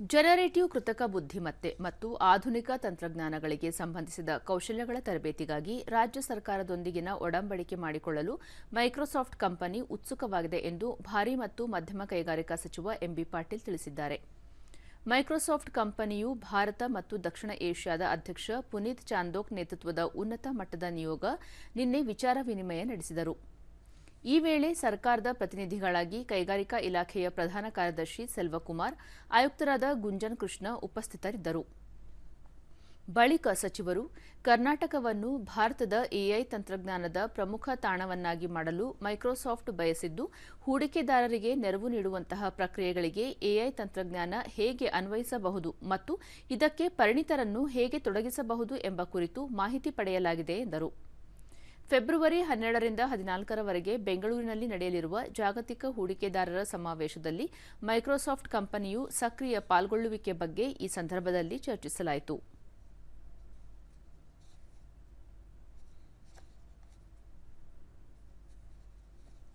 Generative ಕೃತಕ ಬುದ್ಧಿಮತ್ತೆ ಮತ್ತು ಆಧುನಿಕ ತಂತ್ರಜ್ಞಾನಗಳಿಗೆ ಸಂಬಂಧಿಸಿದ ಕೌಶಲ್ಯಗಳ ತರಬೇತಿಗಾಗಿ ರಾಜ್ಯ ಸರ್ಕಾರದೊಂದಿಗಿನ ಒಡಂಬಡಿಕೆ ಮಾಡಿಕೊಳ್ಳಲು ಮೈಕ್ರೋಸಾಫ್ಟ್ ಕಂಪನಿ ಉತ್ಸುಕವಾಗಿದೆ ಎಂದು ಭಾರಿ ಮತ್ತು ಮಧ್ಯಮ ಕೈಗಾರಿಕಾ ಸಚಿವ ಎಂಬಿ ಪಾಟೀಲ್ ತಿಳಿಸಿದ್ದಾರೆ. ಮೈಕ್ರೋಸಾಫ್ಟ್ ಕಂಪನಿಯು ಭಾರತ ಮತ್ತು ದಕ್ಷಿಣ ಏಷ್ಯಾದ ಅಧ್ಯಕ್ಷ ಪುನೀತ್ ಚಾಂದೋಕ್ ನೇತೃತ್ವದ ಉನ್ನತ ಮಟ್ಟದ ನಿಯೋಗ ನಿನ್ನೆ ವಿಚಾರ ವಿನಿಮಯ ನಡೆಸಿದರು. ಈ ವೇಳೆ ಸರ್ಕಾರದ ಪ್ರತಿನಿಧಿಗಳಾಗಿ ಕೈಗಾರಿಕಾ ಇಲಾಖೆಯ ಪ್ರಧಾನ ಕಾರ್ಯದರ್ಶಿ ಸೆಲ್ವಕುಮಾರ್, ಆಯುಕ್ತರಾದ ಗುಂಜನ್ ಕೃಷ್ಣ ಉಪಸ್ಥಿತರಿದ್ದರು. ಬಳಿಕ ಸಚಿವರು, ಕರ್ನಾಟಕವನ್ನು ಭಾರತದ ಎಐ ತಂತ್ರಜ್ಞಾನದ ಪ್ರಮುಖ ತಾಣವನ್ನಾಗಿ ಮಾಡಲು ಮೈಕ್ರೋಸಾಫ್ಟ್ ಬಯಸಿದ್ದು, ಹೂಡಿಕೆದಾರರಿಗೆ ನೆರವು ನೀಡುವಂತಹ ಪ್ರಕ್ರಿಯೆಗಳಿಗೆ ಎಐ ತಂತ್ರಜ್ಞಾನ ಹೇಗೆ ಅನ್ವಯಿಸಬಹುದು ಮತ್ತು ಇದಕ್ಕೆ ಪರಿಣಿತರನ್ನು ಹೇಗೆ ತೊಡಗಿಸಬಹುದು ಎಂಬ ಕುರಿತು ಮಾಹಿತಿ ಪಡೆಯಲಾಗಿದೆ ಎಂದರು. ಫೆಬ್ರವರಿ ಹನ್ನೆರಡರಿಂದ ಹದಿನಾಲ್ಕರವರೆಗೆ ಬೆಂಗಳೂರಿನಲ್ಲಿ ನಡೆಯಲಿರುವ ಜಾಗತಿಕ ಹೂಡಿಕೆದಾರರ ಸಮಾವೇಶದಲ್ಲಿ ಮೈಕ್ರೋಸಾಫ್ಟ್ ಕಂಪನಿಯು ಸಕ್ರಿಯ ಪಾಲ್ಗೊಳ್ಳುವಿಕೆ ಬಗ್ಗೆ ಈ ಸಂದರ್ಭದಲ್ಲಿ ಚರ್ಚಿಸಲಾಯಿತು.